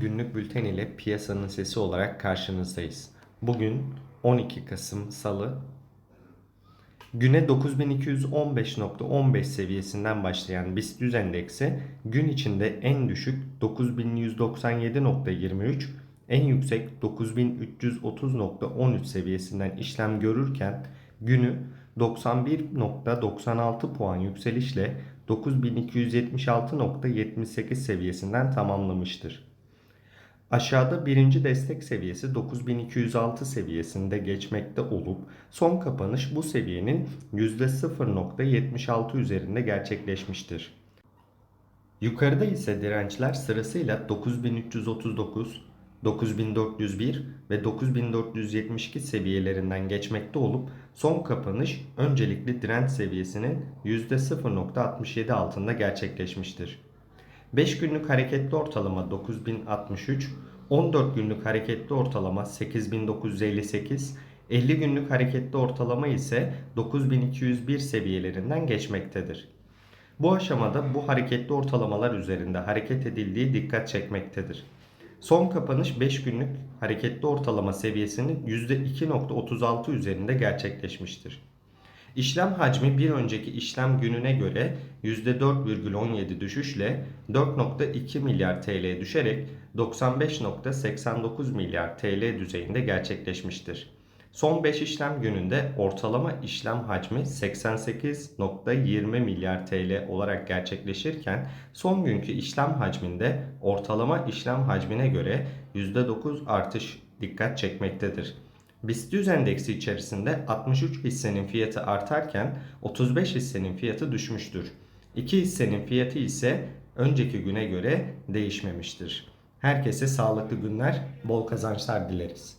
günlük bülten ile piyasanın sesi olarak karşınızdayız. Bugün 12 Kasım Salı. Güne 9215.15 seviyesinden başlayan BIST 100 endeksi gün içinde en düşük 9197.23, en yüksek 9330.13 seviyesinden işlem görürken günü 91.96 puan yükselişle 9276.78 seviyesinden tamamlamıştır. Aşağıda birinci destek seviyesi 9206 seviyesinde geçmekte olup son kapanış bu seviyenin %0.76 üzerinde gerçekleşmiştir. Yukarıda ise dirençler sırasıyla 9339, 9401 ve 9472 seviyelerinden geçmekte olup son kapanış öncelikli direnç seviyesinin %0.67 altında gerçekleşmiştir. 5 günlük hareketli ortalama 9063, 14 günlük hareketli ortalama 8958, 50 günlük hareketli ortalama ise 9201 seviyelerinden geçmektedir. Bu aşamada bu hareketli ortalamalar üzerinde hareket edildiği dikkat çekmektedir. Son kapanış 5 günlük hareketli ortalama seviyesinin %2.36 üzerinde gerçekleşmiştir. İşlem hacmi bir önceki işlem gününe göre %4,17 düşüşle 4.2 milyar TL düşerek 95.89 milyar TL düzeyinde gerçekleşmiştir. Son 5 işlem gününde ortalama işlem hacmi 88.20 milyar TL olarak gerçekleşirken son günkü işlem hacminde ortalama işlem hacmine göre %9 artış dikkat çekmektedir. BIST 100 endeksi içerisinde 63 hissenin fiyatı artarken 35 hissenin fiyatı düşmüştür. 2 hissenin fiyatı ise önceki güne göre değişmemiştir. Herkese sağlıklı günler, bol kazançlar dileriz.